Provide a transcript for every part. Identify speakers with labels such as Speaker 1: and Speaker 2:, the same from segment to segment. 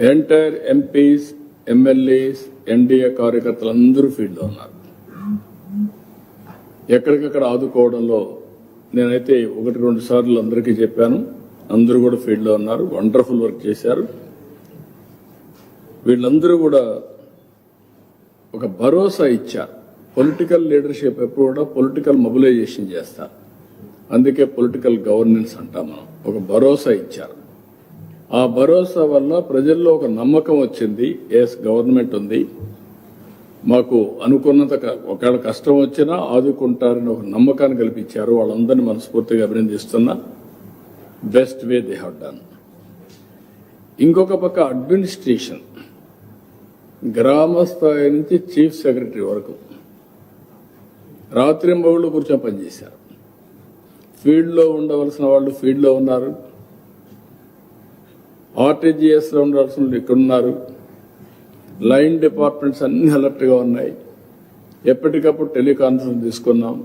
Speaker 1: Entire MPs MLAs NDA కార్యకర్తలు అందరూ ఫీల్డ్లో ఉన్నారు. ఎక్కడికక్కడ ఆదుకోవడంలో నేనైతే ఒకటి రెండు సార్లు అందరికీ చెప్పాను. అందరూ కూడా ఫీల్డ్లో ఉన్నారు. వండర్ఫుల్ వర్క్ చేశారు. వీళ్ళందరూ కూడా ఒక భరోసా ఇచ్చారు పొలిటికల్ లీడర్షిప్ ఎప్పుడు కూడా పొలిటికల్ మొబిలైజేషన్ చేస్తారు అందుకే పొలిటికల్ గవర్నెన్స్ అంటాం మనం. ఒక భరోసా ఇచ్చారు. ఆ భరోసా వల్ల ప్రజల్లో ఒక నమ్మకం వచ్చింది. ఎస్ గవర్నమెంట్ ఉంది. మాకు అనుకున్నంత ఒకవేళ కష్టం వచ్చినా ఆదుకుంటారని ఒక నమ్మకాన్ని కల్పించారు. వాళ్ళందరినీ మనస్ఫూర్తిగా అభినందిస్తున్నా. Best way they have done ఇంకొక పక్క అడ్మినిస్ట్రేషన్ గ్రామ స్థాయి నుంచి చీఫ్ సెక్రటరీ వరకు. రాత్రింబవుళ్ళు కూర్చొని పనిచేశారు. ఫీల్డ్లో ఉండవలసిన వాళ్ళు ఫీల్డ్లో ఉన్నారు. ఆర్టీజీఎస్లో ఉండాల్సిన వాళ్ళు ఇక్కడ ఉన్నారు లైన్ డిపార్ట్మెంట్స్ అన్ని అలర్ట్గా ఉన్నాయి. ఎప్పటికప్పుడు టెలికాన్ఫరెన్స్ తీసుకున్నాం.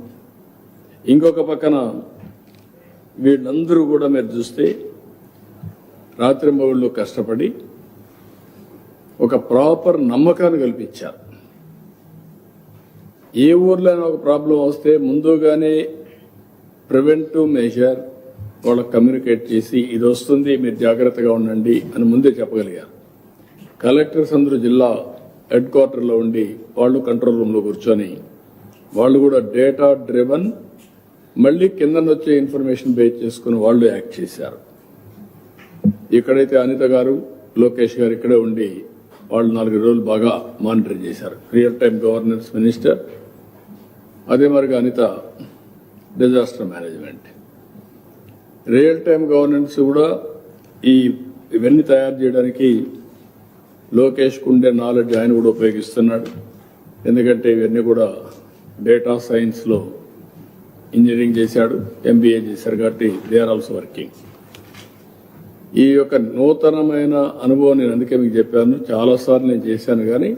Speaker 1: ఇంకొక పక్కన వీళ్ళందరూ కూడా మీరు చూస్తే రాత్రి మగుళ్ళు కష్టపడి ఒక ప్రాపర్ నమ్మకాన్ని కల్పించారు. ఏ ఊర్లో ఒక ప్రాబ్లం వస్తే ముందుగానే ప్రివెంటివ్ మెజర్ వాళ్ళకి కమ్యూనికేట్ చేసి ఇది వస్తుంది మీరు జాగ్రత్తగా ఉండండి అని ముందే చెప్పగలిగారు. కలెక్టర్స్ అందరూ జిల్లా హెడ్ క్వార్టర్లో ఉండి వాళ్ళు కంట్రోల్ రూమ్లో కూర్చొని వాళ్ళు కూడా డేటా డ్రివన్ మళ్ళీ కింద వచ్చే ఇన్ఫర్మేషన్ బేస్ చేసుకుని వాళ్ళు యాక్ట్ చేశారు. ఇక్కడైతే అనిత గారు లోకేష్ గారు ఇక్కడే ఉండి వాళ్ళు నాలుగు రోజులు బాగా మానిటర్ చేశారు. రియల్ టైం గవర్నెన్స్ మినిస్టర్ అదే మరిగా Anitha disaster management real time governance కూడా ఈ ఇవన్నీ తయారు చేయడానికి లోకేష్ కుండే నాలెడ్జ్ ఆయన కూడా ఉపయోగిస్తున్నాడు. ఎందుకంటే ఇవన్నీ కూడా డేటా సైన్స్లో ఇంజనీరింగ్ చేశాడు ఎంబీఏ చేశారు కాబట్టి దే ఆర్ ఆల్సో వర్కింగ్ ఈ యొక్క నూతనమైన అనుభవం నేను అందుకే మీకు చెప్పాను. చాలాసార్లు నేను చేశాను కానీ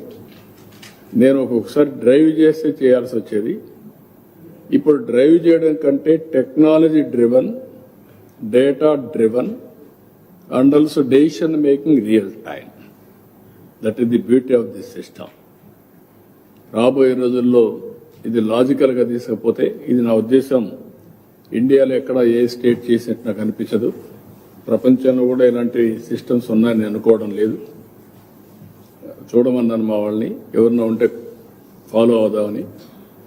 Speaker 1: నేను ఒక్కొక్కసారి డ్రైవ్ చేస్తే చేయాల్సి వచ్చేది. ఇప్పుడు డ్రైవ్ చేయడం కంటే technology driven data driven and also decision making real time that is the beauty of this system రాబోయే రోజుల్లో ఇది లాజికల్గా తీసుకపోతే ఇది నా ఉద్దేశం ఇండియాలో ఎక్కడ ఏ స్టేట్ చేసినట్టు నాకు అనిపించదు. ప్రపంచంలో కూడా ఇలాంటి సిస్టమ్స్ ఉన్నాయని అనుకోవడం లేదు. చూడమన్నాను మా వాళ్ళని ఎవరన్నా ఉంటే ఫాలో అవుదామని.